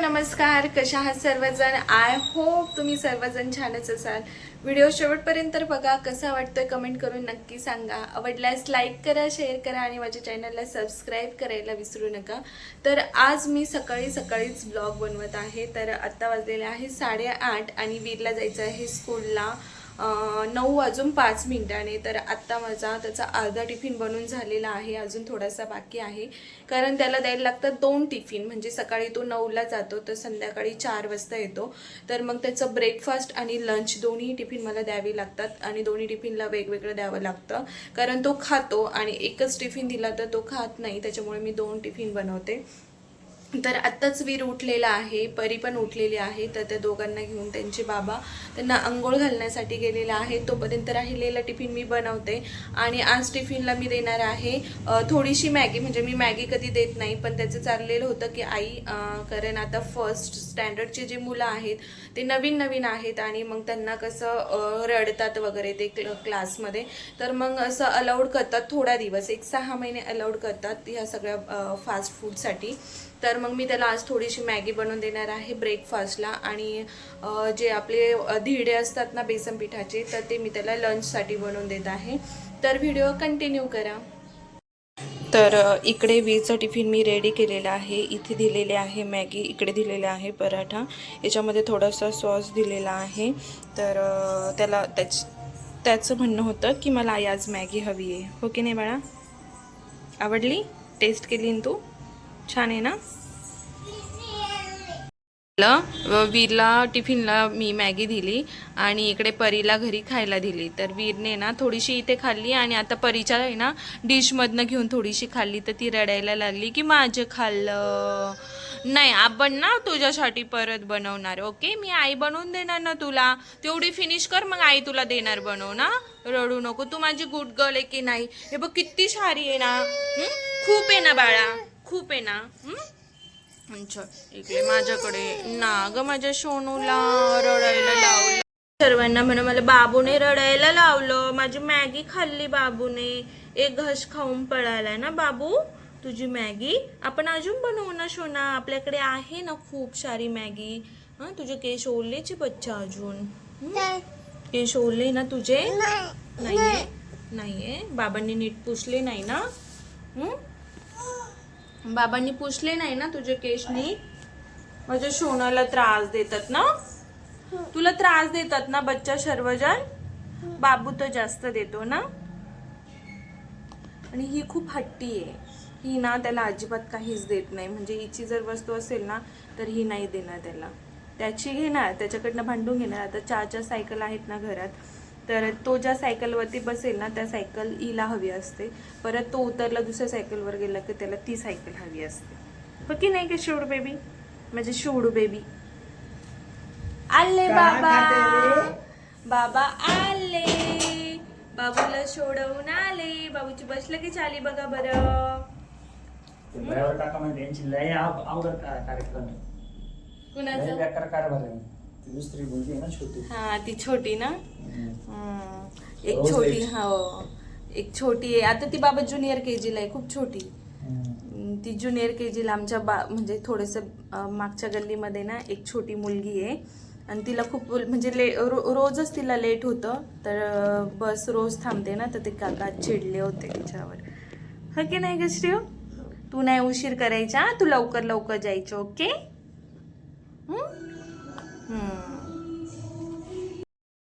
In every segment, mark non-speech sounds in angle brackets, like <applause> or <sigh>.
नमस्कार कशा आहात सर्वजण? आय होप तुम्ही सर्वजण छानच असाल. व्हिडिओ शेवटपर्यंत तर बघा कसा वाटतोय कमेंट करून नक्की सांगा. आवडल्यास लाईक करा शेअर करा आणि माझ्या चॅनलला सबस्क्राईब करायला विसरू नका. तर आज मी सकाळी सकाळीच ब्लॉग बनवत आहे. तर आत्ता वाजलेले आहे साडेआठ आणि वीरला जायचं आहे स्कूलला नऊ वाजून पाच मिनिटाने तर आत्ता माझा त्याचा अर्धा टिफिन बनून झालेला आहे अजून थोडासा बाकी आहे. कारण त्याला द्यायला लागतात दोन टिफिन म्हणजे सकाळी तो नऊला जातो तर संध्याकाळी चार वाजता येतो. तर मग त्याचं ब्रेकफास्ट आणि लंच दोन्ही टिफिन मला द्यावी लागतात आणि दोन्ही टिफिनला वेगवेगळं द्यावं लागतं. कारण तो खातो आणि एकच टिफिन दिला तर तो खात नाही त्याच्यामुळे मी दोन टिफिन बनवते. तर आत्ताच वीर उठलेला आहे परी पण उठलेली आहे तर त्या दोघांना घेऊन त्यांचे बाबा त्यांना आंघोळ घालण्यासाठी गेलेला आहे. तोपर्यंत राहिलेला टिफिन मी बनवते आणि आज टिफिनला मी देणार आहे थोडीशी मॅगी. म्हणजे मी मॅगी कधी देत नाही पण त्याचं चाललेलं होतं की आई कारण आता फर्स्ट स्टँडर्डचे जे मुलं आहेत ते नवीन नवीन आहेत आणि मग त्यांना कसं रडतात वगैरे ते क्ल क्लासमध्ये. तर मग असं अलाउड करतात थोडा दिवस एक सहा महिने अलाउड करतात ह्या सगळ्या फास्ट फूडसाठी तर मग मी त्याला आज थोडीशी मॅगी बनवून देणार आहे ब्रेकफास्टला आणि जे आपले धिडे असतात ना बेसन पिठाचे तर ते मी त्याला लंचसाठी बनवून देत आहे. तर व्हिडिओ कंटिन्यू करा. तर इकडे वीजचा टिफिन मी रेडी केलेला आहे. इथे दिलेले आहे मॅगी इकडे दिलेले आहे पराठा. याच्यामध्ये थोडासा सॉस दिलेला आहे. तर त्याला त्याच त्याचं म्हणणं होतं की मला आई आज मॅगी हवी आहे. हो की नाही बाळा? आवडली? टेस्ट केली तू? छान आहे ना? वीरला टिफिनला मी मॅगी दिली आणि इकडे परीला घरी खायला दिली. तर वीरने ना थोडीशी इथे खाल्ली आणि आता परीच्या आहे ना डिशमधनं घेऊन थोडीशी खाल्ली. तर ती रडायला लागली की माझं खाल्लं. नाही आपण ना तुझ्यासाठी परत बनवणार ओके? मी आई बनवून देणार ना तुला. तेवढी फिनिश कर मग आई तुला देणार बनव ना. रडू नको. तू माझी गुड गर्ल आहे की नाही? हे बघ किती सारी आहे ना. खूप आहे ना बाळा. खूप आहे ना? अच्छा इकडे माझ्याकडे ना ग माझ्या सोनूला रडायला लावलं. सर्वांना म्हणा मला बाबूने रडायला लावलं. माझी मॅगी खाल्ली बाबूने. एक घस खाऊन पळाला ना बाबू? तुझी मॅगी? आपण अजून बनवू ना सोना? आपल्याकडे आहे ना खूप सारी मॅगी. हा तुझे केस ओढलेचे बच्चा अजून? केस ओढले ना तुझे? नाहीये? नाहीये? बाबांनी नीट पुसले नाही ना? बाबांनी पुसले नाही ना तुझे केशनी माझ्या सोनाला त्रास देतात ना? तुला त्रास देतात ना बच्चा सर्वजण? बाबू तर जास्त देतो ना? आणि ही खूप हट्टी आहे. ही ना त्याला अजिबात काहीच देत नाही. म्हणजे हिची जर वस्तू असेल ना तर ही नाही देणार त्याला. त्याची घेणार त्याच्याकडनं भांडून घेणार. आता चार चार सायकल आहेत ना घरात. तर तो ज्या सायकलवरती बसेल ना त्या सायकल हिला हवी असते. परत तो उतरला दुसऱ्या सायकलवर गेला की त्याला ती सायकल हवी असते. हो की नाही का शिवडू बेबी म्हणजे शिवडू बेबी आले बाबा. बाबा आले. बाबूला सोडवून आले. बाबूची बसलं की चाली बघा बरं. ते ड्रायव्हर काका म्हणजे यांची लय आव- अवघड का- कार्यक्रम आहे. लय कुणाचं बेकार कारभार आहे. ती दुसरी मुलगी आहे ना छोटी. हा ती छोटी ना? हम्म. हम्म. एक रोज छोटी. हो. एक छोटी आहे. आता ती बाबा ज्युनियर के जीला आहे खूप छोटी. हम्म. अं, ती ज्युनियर के जीला आमच्या बा म्हणजे थोडंसं मागच्या गल्लीमध्ये ना एक छोटी मुलगी आहे. आणि तिला खूप म्हणजे ले रो रोजच तिला लेट होतं. तर अं, बस रोज थांबते ना तर ते काका चिडले होते तिच्यावर. हो की नाही ग श्रेय तू नाही उशीर करायचा तू लवकर लवकर जायचं ओके?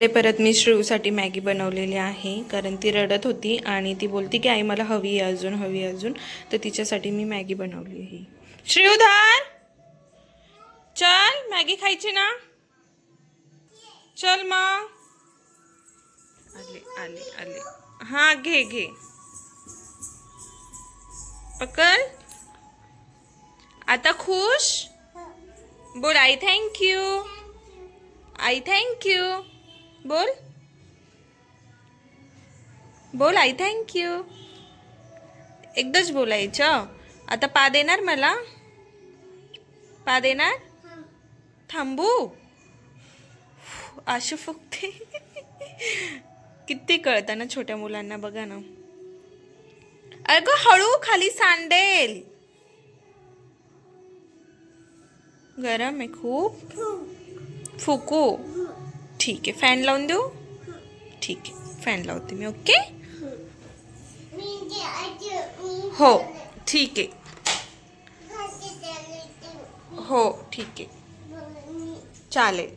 ते परत मी श्रेयूसाठी मॅगी बनवलेली आहे कारण ती रडत होती आणि ती बोलती की आई मला हवी आहे अजून हवी अजून. तर तिच्यासाठी मी मॅगी बनवली आहे. श्रीवधार चल मॅगी खायची ना? चल मग. आले आले आले. हां घे घे. पकड. आता खुश? बोल आई थँक्यू आई थँक्यू बोल. बोल आई थँक्यू एकदाच बोलायचं आता पा देणार मला? पा देणार? थांबू. आशू फुकते. किती कळतं ना छोट्या मुलांना बघा ना. अगं हळू खाली सांडेल. गरम आहे खूप. फुकू. ठीक आहे. फॅन लावून देऊ? ठीक आहे. फॅन लावते मी ओके हो ठीक आहे. हो ठीक आहे. चालेल.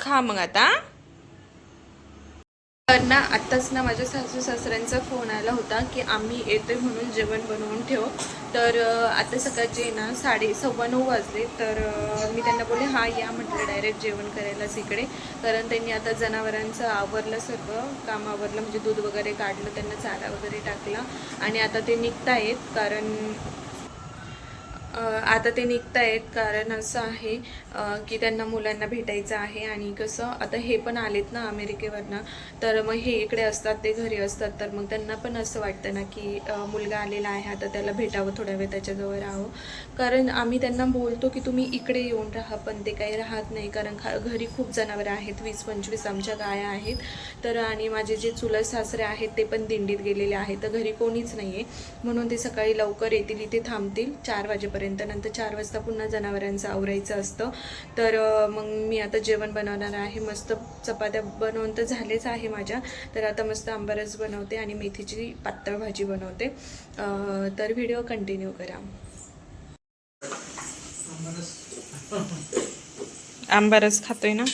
खा मग आता तर ना आत्ताच ना माझ्या सासू सासऱ्यांचा फोन आला होता की आम्ही येतोय म्हणून जेवण बनवून ठेव. तर आता सकाळचे ना साडे सव्वा नऊ वाजले. तर मी त्यांना बोलले हा या म्हटलं डायरेक्ट जेवण करायलाच इकडे. कारण त्यांनी आता जनावरांचं आवरलं सर्व काम आवरलं म्हणजे दूध वगैरे काढलं त्यांना चारा वगैरे टाकला. आणि आता ते निघतायत कारण आता ते निघत आहेत कारण असं आहे की त्यांना मुलांना भेटायचं आहे आणि कसं आता हे पण आलेत ना अमेरिकेवरनं तर मग हे इकडे असतात ते घरी असतात तर मग त्यांना पण असं वाटतं ना की मुलगा आलेला आहे आता त्याला भेटावं थोड्या वेळ त्याच्याजवळ राहावं. कारण आम्ही त्यांना बोलतो की तुम्ही इकडे येऊन राहा पण ते काही राहत नाही कारण खा घरी खूप जनावरं आहेत वीस पंचवीस आमच्या गाया आहेत. तर आणि माझे जे चुलत सासरे आहेत ते पण दिंडीत गेलेले आहेत तर घरी कोणीच नाही आहे म्हणून ते सकाळी लवकर येतील इथे थांबतील चार वाजेपर्यंत. नंतर चार वाजता पुन्हा जनावरांचं आवरायचं असतं तर मग मी आता जेवण बनवणार आहे. मस्त चपात्या बनवून तर झालेच आहे माझ्या. तर आता मस्त आंबारस बनवते आणि मेथीची पातळ भाजी बनवते. तर व्हिडिओ कंटिन्यू करा. आंबारस खातोय ना?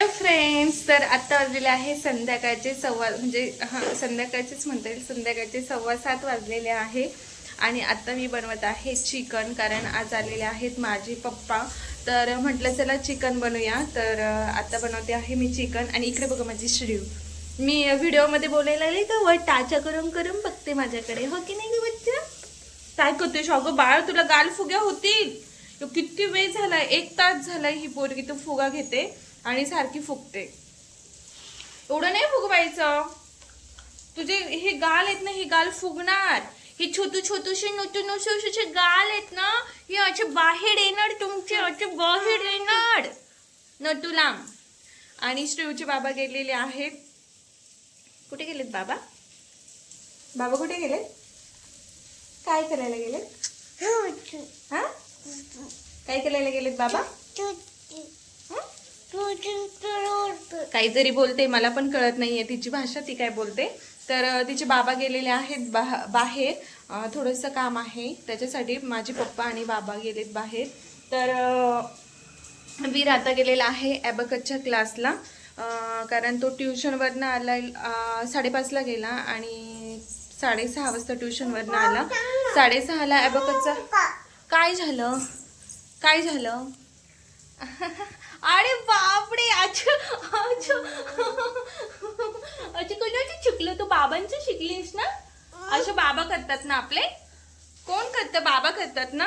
फ्रेंड्स तर आता वाजलेले आहे संध्याकाळचे सव्वा म्हणजे हां संध्याकाळचेच म्हणता येईल. संध्याकाळचे सव्वा सात वाजलेले आहे. आणि आता मी बनवत आहे चिकन कारण आज आलेले आहेत माझे पप्पा. तर म्हटलं चला चिकन बनवूया तर आता बनवते आहे मी चिकन. आणि इकडे बघा माझी श्रीव मी व्हिडिओमध्ये बोलायला लागले का वर टाचा करून करून बघते माझ्याकडे. हो की नाही बच्चा? काय करते शॉगो बाळ तुला गाल फुग्या होतील. किती वेळ झाला? एक तास झाला ही पोरगी तू फुगा घेते आणि सारखी फुगते. एवढं नाही फुगवायचं. तुझे हे गाल आहेत ना हे गाल फुगणार. हे छोटू छोटूशे नोटू नोशोशे गाल आहेत ना हे असे बाहेर येणार तुमचे असे बाहेर येणार. नटू लांब. आणि श्रीवचे बाबा गेलेले आहेत. कुठे गेलेत बाबा? बाबा कुठे गेलेत? काय करायला गेलेत? हा? काय करायला गेलेत बाबा? काहीतरी काही जरी बोलते मला पण कळत नाहीये. तिची भाषा ती काय बोलते? तर तिचे बाबा गेलेले आहेत बा बाहेर. थोडंसं काम आहे. त्याच्यासाठी माझे पप्पा आणि बाबा गेलेत बाहेर. तर वीर आता गेलेला आहे ॲबकसच्या क्लासला. कारण तो ट्युशनवरनं आला साडेपाचला गेला आणि साडेसहा वाजता ट्युशनवरनं आला. साडेसहाला ॲबकसचा काय झालं? काय झालं? <laughs> अरे बापरे अच्छा अच्छा अच्छा कोणाची शिकलो? तू बाबांचे शिकलीस ना? असे बाबा करतात ना आपले? कोण करतं? बाबा करतात ना?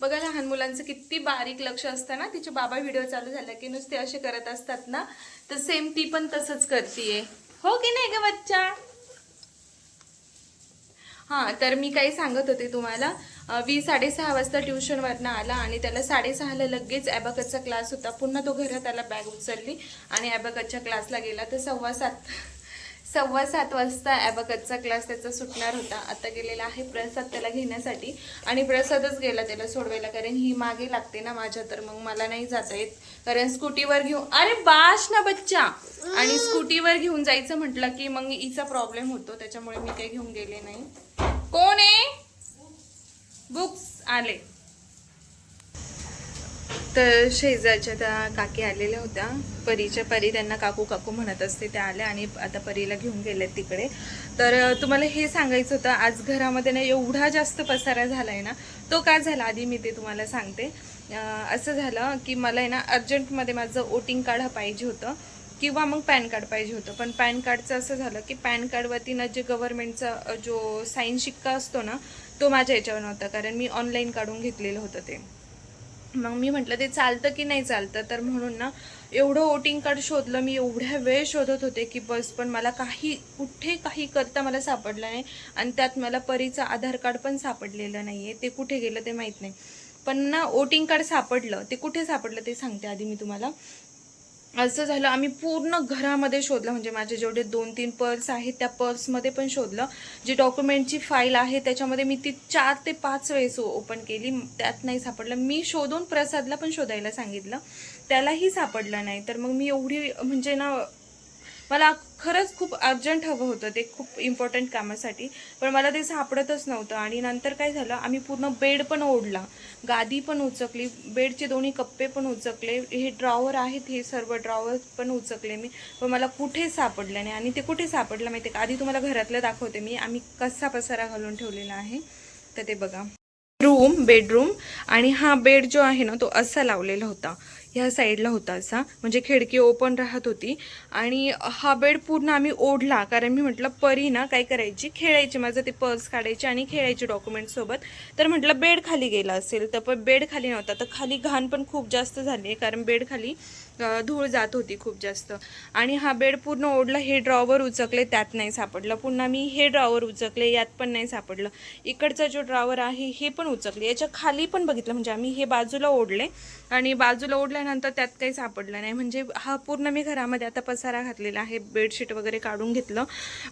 बघा लहान मुलांचं किती बारीक लक्ष असतं ना? तिचे बाबा व्हिडिओ चालू झाला की नुसते असे करत असतात ना? तर सेम ती पण तसंच करतीये. हो की नाही ग बच्चा? हां तर मी काही सांगत होते तुम्हाला. वी साडेसहा वाजता ट्युशनवरनं आला आणि त्याला साडेसहाला लगेच ॲबकचा क्लास होता. पुन्हा तो घरात त्याला बॅग उचलली आणि ॲबकच्या क्लासला गेला. तर सव्वा सात सव्वा सात वाजता ॲबकसचा क्लास त्याचा सुटणार होता. आता गेलेला आहे प्रसाद त्याला घेण्यासाठी आणि प्रसादच गेला त्याला सोडवायला कारण ही मागे लागते ना माझ्या तर मग मला नाही जाता येत. कारण स्कूटीवर घेऊन अरे बाश ना बच्चा! आणि स्कूटीवर घेऊन जायचं म्हटलं की मग हिचा प्रॉब्लेम होतो. त्याच्यामुळे मी काही घेऊन गेले नाही. कोण आहे? बुक्स आले. तर शेजारच्या त्या काकी आलेल्या होत्या. परीच्या परी त्यांना काकू काकू म्हणत असते त्या आल्या आणि आता परीला घेऊन गेल्यात तिकडे. तर तुम्हाला हे सांगायचं होतं आज घरामध्ये ना एवढा जास्त पसारा झाला आहे ना तो काय झाला? आधी मी ते तुम्हाला सांगते. असं झालं की मला आहे ना अर्जंटमध्ये माझं वोटिंग कार्ड पाहिजे होतं किंवा मग पॅन कार्ड पाहिजे होतं. पण पॅन कार्डचं असं झालं की पॅन कार्डवरती ना जे गव्हर्नमेंटचा जो साईन शिक्का असतो ना तो माझ्या याच्यावर नव्हता कारण मी ऑनलाईन काढून घेतलेलं होतं ते. मग मी म्हटलं ते चालतं की नाही चालतं? तर म्हणून ना एवढं वोटिंग कार्ड शोधलं मी एवढ्या वेळ शोधत होते की बस पण मला काही कुठे काही करता मला सापडलं नाही आणि त्यात मला परीचं आधार कार्ड पण सापडलेलं नाही आहे ते कुठे गेलं ते माहीत नाही. पण ना वोटिंग कार्ड सापडलं. ते कुठे सापडलं ते सांगते आधी मी तुम्हाला. असं झालं. आम्ही पूर्ण घरामध्ये शोधलं. म्हणजे माझे जेवढे दोन तीन पर्स आहेत त्या पर्समध्ये पण शोधलं. जी डॉक्युमेंटची फाईल आहे त्याच्यामध्ये मी ती चार ते पाच वेळेस ओपन केली. त्यात नाही सापडलं. मी शोधून प्रसादला पण शोधायला सांगितलं. त्यालाही सापडलं नाही. तर मग मी एवढी म्हणजे ना मला खरंच खूप अर्जंट हवं होतं ते खूप इम्पॉर्टंट कामासाठी. पण मला ते सापडतच नव्हतं आणि नंतर काय झालं आम्ही पूर्ण बेड पण ओढला. गादी पण उचकली बेडचे दोन्ही कप्पे पण उचकले. हे ड्रॉवर आहेत हे सर्व ड्रॉवर पण उचकले मी. पण मला कुठे सापडलं नाही आणि ते कुठे सापडलं माहिती का? आधी तुम्हाला घरातलं दाखवते मी. आम्ही कसा पसारा घालून ठेवलेला आहे. तर ते बघा. रूम बेडरूम आणि हा बेड जो आहे ना तो असा लावलेला होता. ह्या साईडला होता असा. म्हणजे खिडकी ओपन राहत होती. आणि हा बेड पूर्ण आम्ही ओढला. कारण मी म्हटलं परी ना काय करायची? खेळायची. माझं ते पर्स काढायची आणि खेळायची डॉक्युमेंटसोबत तर म्हटलं बेड खाली गेला असेल. तर पण बेड खाली नव्हता. तर खाली घाण पण खूप जास्त झाली आहे कारण बेड खाली धूळ जात होती खूप जास्त. आणि हा बेड पूर्ण ओढला हे ड्रॉवर उचकले त्यात नाही सापडलं. पुन्हा मी हे ड्रॉवर उचकले यात पण नाही सापडलं. इकडचा जो ड्रॉवर आहे हे पण उचकले. याच्या खाली पण बघितलं म्हणजे आम्ही हे बाजूला ओढले. आणि बाजूला ओढल्यानंतर त्यात काही सापडलं नाही. म्हणजे हा पूर्ण मी घरामध्ये आता पसारा घातलेला आहे बेडशीट वगैरे काढून घेतलं.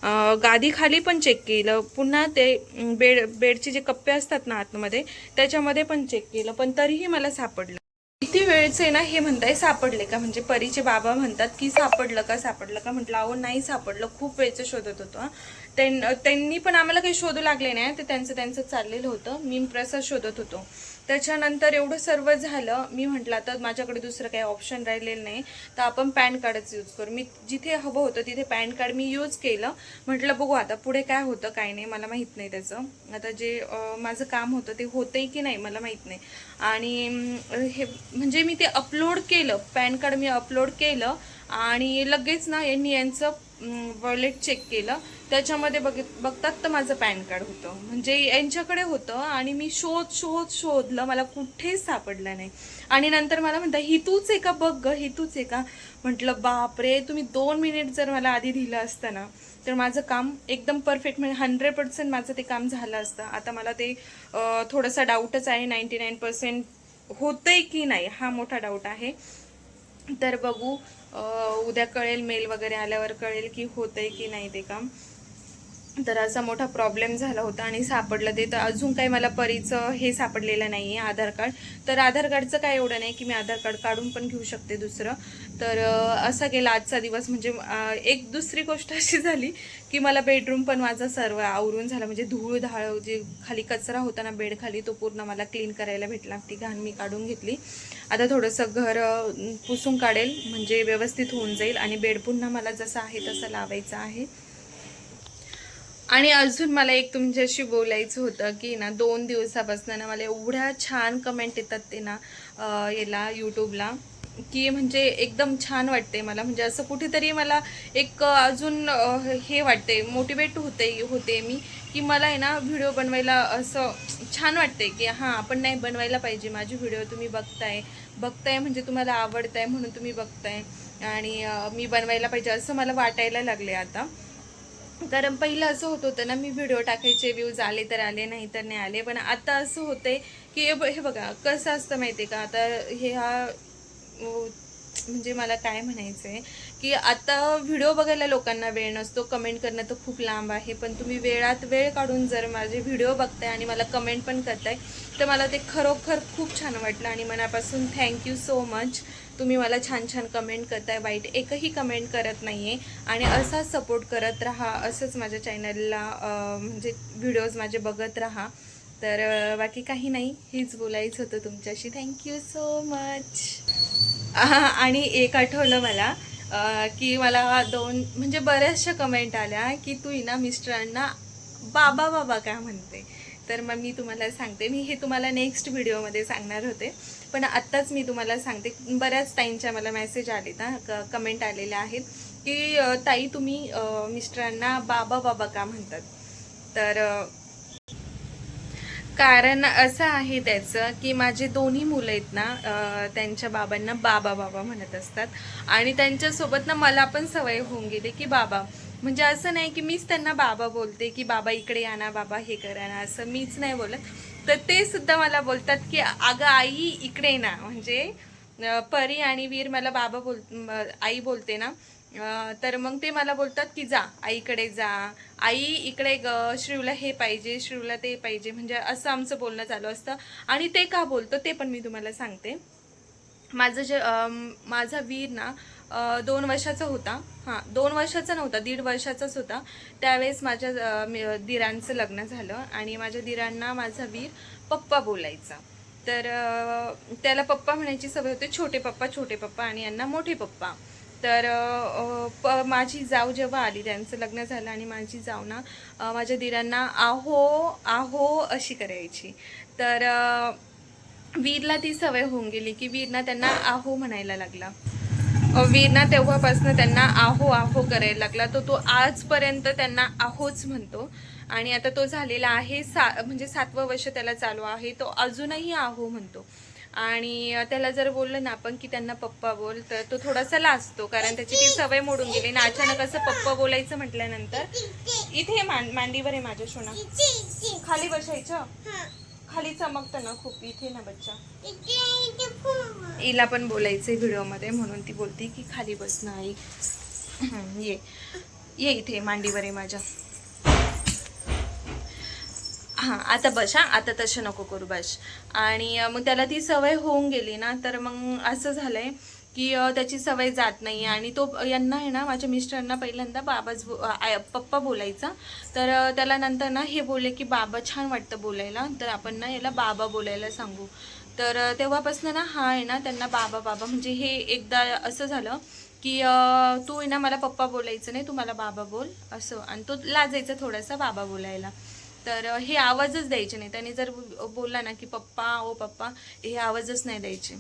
अं, गादी खाली पण चेक केलं. पुन्हा ते बेड बेडचे जे कप्पे असतात ना आतमध्ये त्याच्यामध्ये पण चेक केलं. पण तरीही मला सापडलं. किती वेळचे ना हे म्हणताय सापडले का? म्हणजे परीचे बाबा म्हणतात की सापडलं का सापडलं का? म्हटलं अहो नाही सापडलं. खूप वेळचं शोधत होतो हा. त्यांनी पण आम्हाला काही शोधू लागले नाही ते त्यांचं त्यांचं चाललेलं होतं. मी प्रसाद शोधत होतो. त्याच्यानंतर एवढं सर्व झालं मी म्हटलं आता माझ्याकडे दुसरं काही ऑप्शन राहिलेलं नाही तर आपण पॅन कार्डच यूज करू. मी जिथे हवं होतं तिथे पॅन कार्ड मी यूज केलं. म्हटलं बघू आता पुढे काय होतं काय नाही मला माहीत नाही त्याचं. आता जे माझं काम होतं ते होतंय की नाही मला माहीत नाही. आणि हे म्हणजे मी ते अपलोड केलं. पॅन कार्ड मी अपलोड केलं आणि लगेच ना यांनी यांचं वॉलेट चेक केलं. त्याच्यामध्ये बघित बघतात तर माझं पॅन कार्ड होतं. म्हणजे यांच्याकडे होतं आणि मी शोध शोध शोधलं. मला कुठेच सापडलं नाही. आणि नंतर मला म्हणता ही तूच आहे का? बघ ग ही तूच आहे का? म्हटलं बापरे तुम्ही दोन मिनिट जर मला आधी दिलं असतं ना तर माझं काम एकदम परफेक्ट म्हणजे हंड्रेड पर्सेंट माझं ते काम झालं असतं. आता मला ते थोडंसं थोडासा डाऊटच आहे नाईंटी नाईन पर्सेंट होतंय की नाही हा मोठा डाऊट आहे. तर बघू उद्या कळेल मेल वगैरे आल्यावर कळेल की होतंय की नाही ते काम. तर असा मोठा प्रॉब्लेम झाला होता आणि सापडलं ते. तर अजून काही मला परीचं हे सापडलेलं नाही आहे आधार कार्ड. तर आधार कार्डचं काय एवढं नाही की मी आधार कार्ड काढून पण घेऊ शकते दुसरं. तर असा गेला आजचा दिवस. म्हणजे एक दुसरी गोष्ट अशी झाली की मला बेडरूम पण माझा सर्व आवरून झाला. म्हणजे धूळ धाळ जे खाली कचरा होता ना बेडखाली तो पूर्ण मला क्लीन करायला भेटला. ती घाण मी काढून घेतली. आता थोडंसं घर पुसून काढेल. म्हणजे व्यवस्थित होऊन जाईल आणि बेड पुन्हा मला जसं आहे तसं लावायचं आहे. आणि अजून मला एक तुमच्याशी बोलायचं होतं की ना दोन दिवसापासून ना मला एवढ्या छान कमेंट येतात ते ना याला यूट्यूबला की म्हणजे एकदम छान वाटते मला. म्हणजे असं कुठेतरी मला एक अजून हे वाटते मोटिवेट होते होते मी की मला आहे ना व्हिडिओ बनवायला असं छान वाटते की हां आपण नाही बनवायला पाहिजे माझी व्हिडिओ तुम्ही बघताय. बघताय म्हणजे तुम्हाला आवडताय म्हणून तुम्ही बघताय. आणि मी बनवायला पाहिजे असं मला वाटायला लागले आता. कारण पहिलं असं होत होतं ना मी व्हिडिओ टाकायचे व्ह्यूज आले तर आले नाही तर नाही आले. पण आता असं होतंय की हे बघा कसं असतं माहिती आहे का? आता हे हा म्हणजे मला काय म्हणायचं आहे की आता व्हिडिओ बघायला लोकांना वेळ नसतो कमेंट करणं तर खूप लांब आहे पण तुम्ही वेळात वेळ काढून जर माझे व्हिडिओ बघताय आणि मला कमेंट पण करताय तर मला ते खरोखर खूप छान वाटलं आणि मनापासून थँक्यू सो मच तुम्ही मला छान छान कमेंट करताय वाईट एकही कमेंट करत नाही आहे आणि असाच सपोर्ट करत राहा असंच माझ्या चॅनलला म्हणजे व्हिडिओज माझे बघत राहा. तर बाकी काही नाही हेच बोलायचं होतं तुमच्याशी. थँक्यू सो मच आणि एक आठवलं मला की मला दोन म्हणजे बऱ्याचशा कमेंट आल्या की तू ना मिस्टरांना बाबा बाबा का म्हणते. तर मग मी तुम्हाला सांगते. मी हे तुम्हाला नेक्स्ट व्हिडिओमध्ये सांगणार होते. पण आत्ताच मी तुम्हाला सांगते. बऱ्याच ताईंच्या मला मेसेज आले ना क कमेंट आलेल्या आहेत की ताई तुम्ही मिस्टरांना बाबा बाबा का म्हणतात? तर कारण असं आहे त्याचं की माझे दोन्ही मुलं आहेत ना त्यांच्या बाबांना बाबा बाबा म्हणत असतात. आणि त्यांच्यासोबत ना मला पण सवय होऊन गेली की बाबा म्हणजे असं नाही की मीच त्यांना बाबा बोलते की बाबा इकडे या ना बाबा हे करा ना असं मीच नाही बोलत. तर ते सुद्धा मला बोलतात की अगं आई इकडे ना म्हणजे परी आणि वीर मला बाबा बोल आई बोलते ना तर मग ते मला बोलतात की जा आईकडे जा. आई इकडे ग श्रीवला हे पाहिजे श्रीवला ते पाहिजे. म्हणजे असं आमचं बोलणं चालू असतं. आणि ते का बोलतं ते पण मी तुम्हाला सांगते. माझं जे माझा वीर ना दोन वर्षाचा होता. हां दोन वर्षाचा नव्हता दीड वर्षाचाच होता. त्यावेळेस माझ्या दिरांचं लग्न झालं आणि माझ्या दिरांना माझा वीर पप्पा बोलायचा. तर त्याला पप्पा म्हणायची सवय होते छोटे पप्पा छोटे पप्पा आणि यांना मोठे पप्पा. तर प माझी जाऊ जेव्हा आली त्यांचं लग्न झालं आणि माझी जाऊ ना माझ्या दिरांना आहो आहो अशी करायची. तर वीरला ती सवय होऊन गेली की वीरना त्यांना आहो म्हणायला लागला. वीरना तेव्हापासून त्यांना आहो आहो करायला लागला. तो तो आजपर्यंत त्यांना आहोच म्हणतो. आणि आता तो झालेला आहे सा म्हणजे सातवं वर्ष त्याला चालू आहे. तो अजूनही आहो म्हणतो. आणि त्याला जर बोललं ना आपण की त्यांना पप्पा बोल तर तो थोडासा लाजतो. कारण त्याची ती सवय मोडून गेली. ना अचानक असं पप्पा बोलायचं म्हटल्यानंतर इथे मांडीवर आहे माझ्या सोना खाली बसायचं खाली चमकतं ना खूप. इथे ना बच्चा. हिला पण बोलायचंय व्हिडिओमध्ये म्हणून ती बोलते की खाली बस ना आई. ये. ये इथे मांडीवर आहे माझ्या. हां आता बस हां आता तसं नको करू बस. आणि मग त्याला ती सवय होऊन गेली ना तर मग असं झालंय की त्याची सवय जात नाही आणि तो यांना आहे ना माझ्या मिस्टरांना पहिल्यांदा बाबाच बो- आय- पप्पा बोलायचा. तर त्याला नंतर ना हे बोलले की बाबा छान वाटतं बोलायला. तर आपण ना याला बाबा बोलायला सांगू. तर तेव्हापासून ना हा आहे ना त्यांना बाबा बाबा म्हणजे हे एकदा असं झालं की तू आहे ना मला पप्पा बोलायचं नाही. तू मला बाबा बोल. असं. आणि तो लाजायचा थोडासा बाबा बोलायला. तर हे आवाजच द्यायचे नाही. त्याने जर बोलला ना की पप्पा ओ पप्पा हे आवाजच नाही द्यायचे.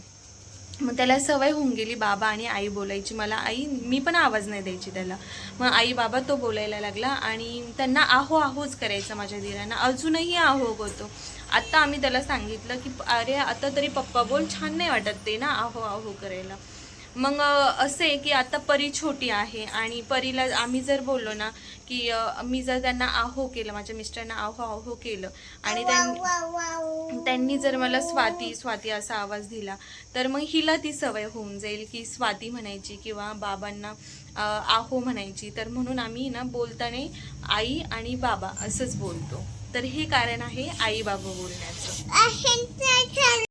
मग त्याला सवय होऊन गेली बाबा आणि आई बोलायची. मला आई मी पण आवाज नाही द्यायची त्याला. मग आई बाबा तो बोलायला लागला आणि त्यांना आहो आहोच करायचा माझ्या दिरांना. अजूनही आहो होतो. आत्ता आम्ही त्याला सांगितलं की अरे आता तरी पप्पा बोल छान नाही वाटत ते ना आहो आहो करायला. मग असे असं आहे की आता परी छोटी आहे आणि परीला आम्ही जर बोललो ना की मी जर त्यांना आहो केलं माझ्या मिस्टरांना आहो आहो केलं आणि त्यांनी त्यांनी जर मला स्वाती स्वाती असा आवाज दिला तर मग हिला ती सवय होऊन जाईल की स्वाती म्हणायची किंवा बाबांना आहो म्हणायची. तर म्हणून आम्ही ना बोलताना आई आणि बाबा असंच बोलतो. तर हे कारण आहे आई बाबा बोलण्याचं